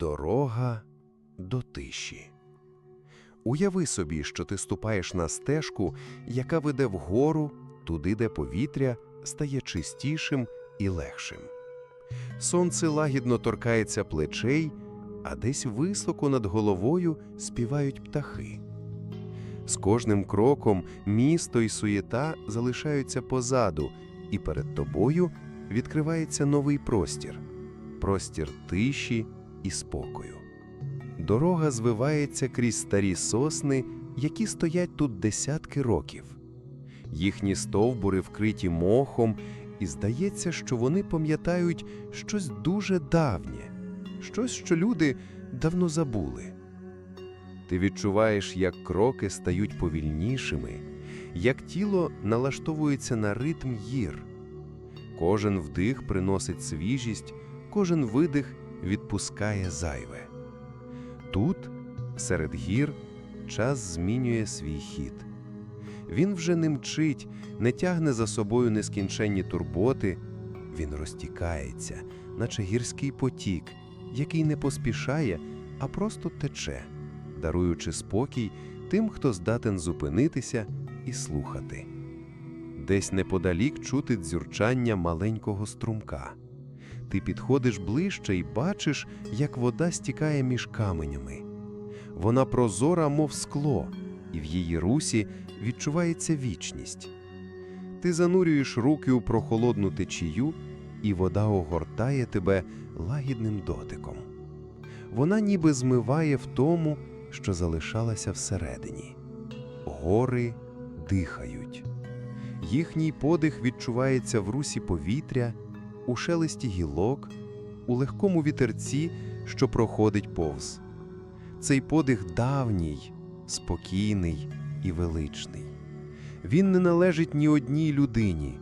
Дорога до тиші. Уяви собі, що ти ступаєш на стежку, яка веде вгору, туди, де повітря стає чистішим і легшим. Сонце лагідно торкається плечей, а десь високо над головою співають птахи. З кожним кроком місто і суєта залишаються позаду, і перед тобою відкривається новий простір простір тиші і спокою. Дорога звивається крізь старі сосни, які стоять тут десятки років. Їхні стовбури вкриті мохом, і здається, що вони пам'ятають щось дуже давнє, щось, що люди давно забули. Ти відчуваєш, як кроки стають повільнішими, як тіло налаштовується на ритм гір. Кожен вдих приносить свіжість, кожен видих відпускає зайве. Тут, серед гір, час змінює свій хід. Він вже не мчить, не тягне за собою нескінченні турботи, він розтікається, наче гірський потік, який не поспішає, а просто тече, даруючи спокій тим, хто здатен зупинитися і слухати. Десь неподалік чути дзюрчання маленького струмка. Ти підходиш ближче і бачиш, як вода стікає між каменями. Вона прозора, мов скло, і в її русі відчувається вічність. Ти занурюєш руки у прохолодну течію, і вода огортає тебе лагідним дотиком. Вона ніби змиває в тому, що залишалася всередині. Гори дихають. Їхній подих відчувається в русі повітря, у шелесті гілок, у легкому вітерці, що проходить повз. Цей подих давній, спокійний і величний. Він не належить ні одній людині,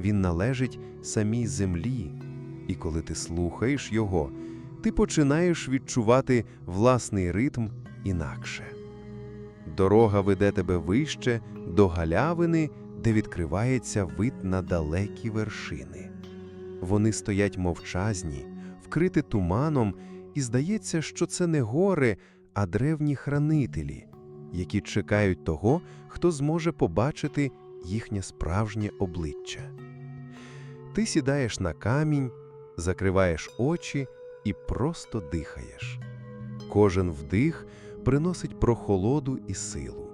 він належить самій землі, і коли ти слухаєш його, ти починаєш відчувати власний ритм інакше. Дорога веде тебе вище до галявини, де відкривається вид на далекі вершини. Вони стоять мовчазні, вкриті туманом, і здається, що це не гори, а древні хранителі, які чекають того, хто зможе побачити їхнє справжнє обличчя. Ти сідаєш на камінь, закриваєш очі і просто дихаєш. Кожен вдих приносить прохолоду і силу.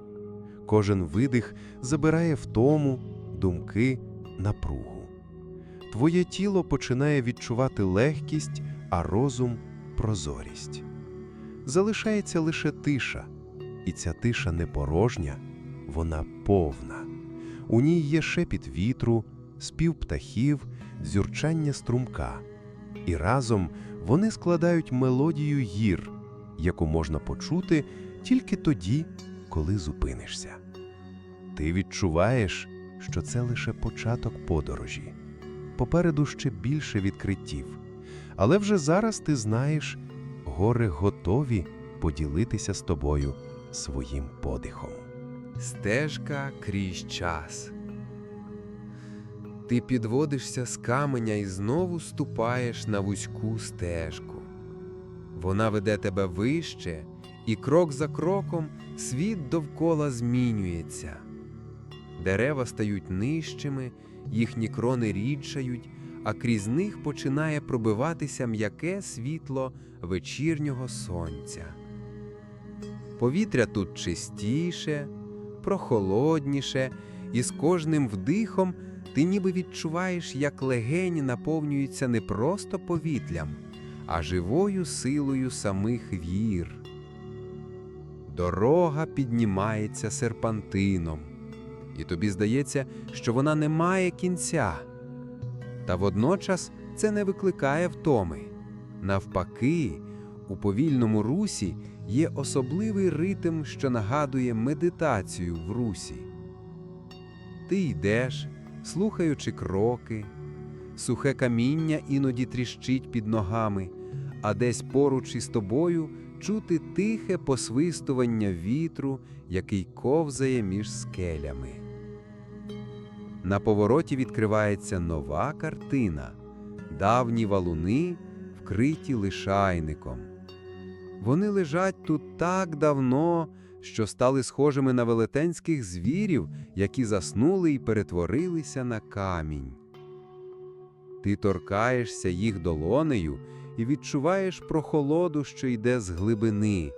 Кожен видих забирає втому, думки, напругу. Твоє тіло починає відчувати легкість, а розум прозорість. Залишається лише тиша, і ця тиша не порожня, вона повна. У ній є шепіт вітру, спів птахів, дзюрчання струмка, і разом вони складають мелодію гір, яку можна почути тільки тоді, коли зупинишся. Ти відчуваєш, що це лише початок подорожі. Попереду ще більше відкриттів. Але вже зараз ти знаєш, гори готові поділитися з тобою своїм подихом. Стежка крізь час. Ти підводишся з каменя і знову ступаєш на вузьку стежку. Вона веде тебе вище, і крок за кроком світ довкола змінюється. Дерева стають нижчими, їхні крони рідшають, а крізь них починає пробиватися м'яке світло вечірнього сонця. Повітря тут чистіше, прохолодніше, і з кожним вдихом ти ніби відчуваєш, як легені наповнюються не просто повітрям, а живою силою самих вір. Дорога піднімається серпантином, і тобі здається, що вона не має кінця. Та водночас це не викликає втоми. Навпаки, у повільному русі є особливий ритм, що нагадує медитацію в русі. Ти йдеш, слухаючи кроки, сухе каміння іноді тріщить під ногами, а десь поруч із тобою чути тихе посвистування вітру, який ковзає між скелями. На повороті відкривається нова картина, давні валуни, вкриті лишайником, Вони лежать тут так давно, що стали схожими на велетенських звірів, які заснули і перетворилися на камінь. Ти торкаєшся їх долонею і відчуваєш прохолоду, що йде з глибини.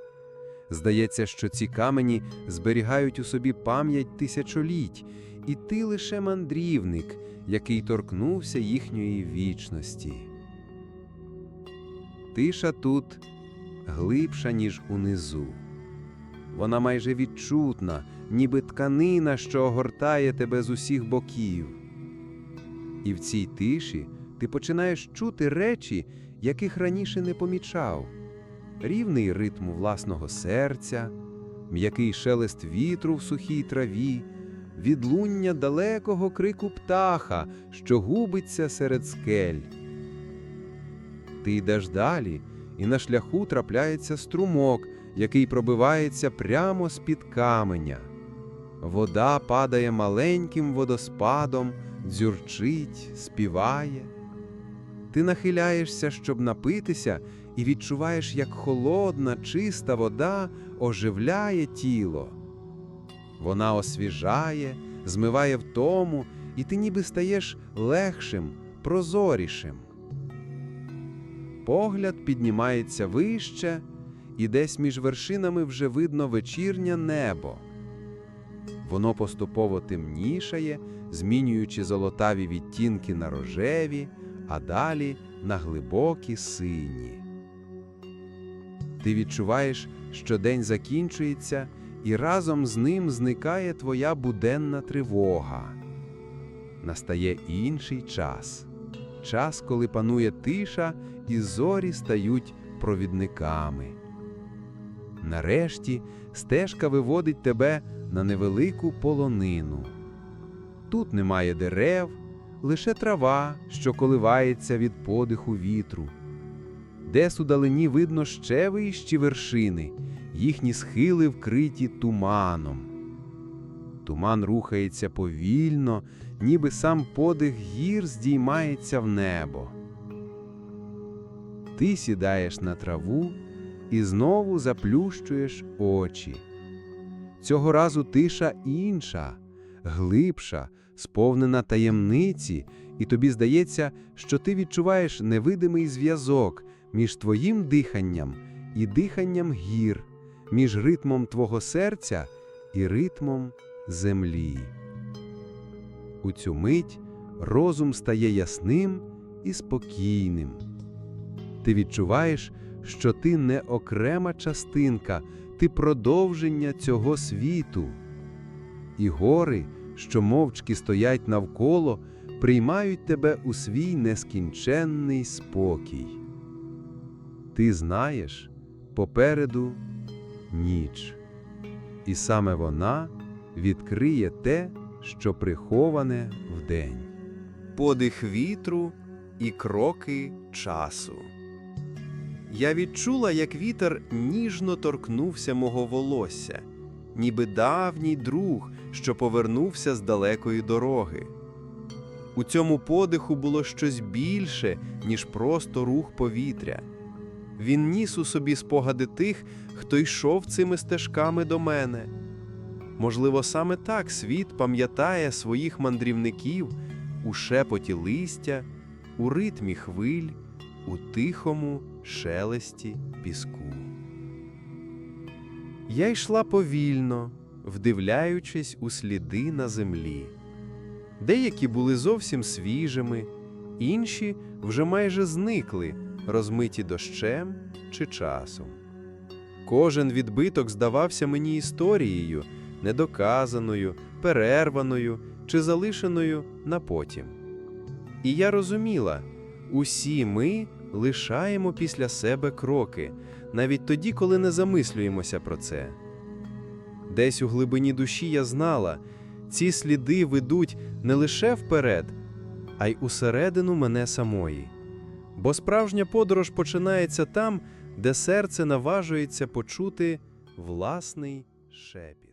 Здається, що ці камені зберігають у собі пам'ять тисячоліть, і ти лише мандрівник, який торкнувся їхньої вічності. Тиша тут глибша, ніж унизу. Вона майже відчутна, ніби тканина, що огортає тебе з усіх боків. І в цій тиші ти починаєш чути речі, яких раніше не помічав рівний ритм власного серця, м'який шелест вітру в сухій траві, відлуння далекого крику птаха, що губиться серед скель. Ти йдеш далі, і на шляху трапляється струмок, який пробивається прямо з-під каменя. Вода падає маленьким водоспадом, дзюрчить, співає. Ти нахиляєшся, щоб напитися, і відчуваєш, як холодна, чиста вода оживляє тіло. Вона освіжає, змиває втому, і ти ніби стаєш легшим, прозорішим. Погляд піднімається вище, і десь між вершинами вже видно вечірнє небо. Воно поступово темнішає, змінюючи золотаві відтінки на рожеві, а далі на глибокі сині. Ти відчуваєш, що день закінчується, і разом з ним зникає твоя буденна тривога. Настає інший час час, коли панує тиша, і зорі стають провідниками. Нарешті стежка виводить тебе на невелику полонину. Тут немає дерев, лише трава, що коливається від подиху вітру. Десь удалині видно ще вищі вершини, їхні схили вкриті туманом. Туман рухається повільно, ніби сам подих гір здіймається в небо. Ти сідаєш на траву і знову заплющуєш очі. Цього разу тиша інша, глибша, сповнена таємниці, і тобі здається, що ти відчуваєш невидимий зв'язок між твоїм диханням і диханням гір, між ритмом твого серця і ритмом землі. У цю мить розум стає ясним і спокійним. Ти відчуваєш, що ти не окрема частинка, ти продовження цього світу. І гори, що мовчки стоять навколо, приймають тебе у свій нескінченний спокій. Ти знаєш, попереду ніч, і саме вона відкриє те, що приховане вдень. подих вітру і кроки часу. Я відчула, як вітер ніжно торкнувся мого волосся, ніби давній друг, що повернувся з далекої дороги. У цьому подиху було щось більше, ніж просто рух повітря. Він ніс у собі спогади тих, хто йшов цими стежками до мене. Можливо, саме так світ пам'ятає своїх мандрівників у шепоті листя, у ритмі хвиль, у тихому шелесті піску. Я йшла повільно, вдивляючись у сліди на землі. Деякі були зовсім свіжими, інші вже майже зникли, розмиті дощем чи часом. Кожен відбиток здавався мені історією, недоказаною, перерваною чи залишеною на потім. І я розуміла, усі ми лишаємо після себе кроки, навіть тоді, коли не замислюємося про це. Десь у глибині душі я знала, ці сліди ведуть не лише вперед, а й усередину мене самої. Бо справжня подорож починається там, де серце наважується почути власний шепіт.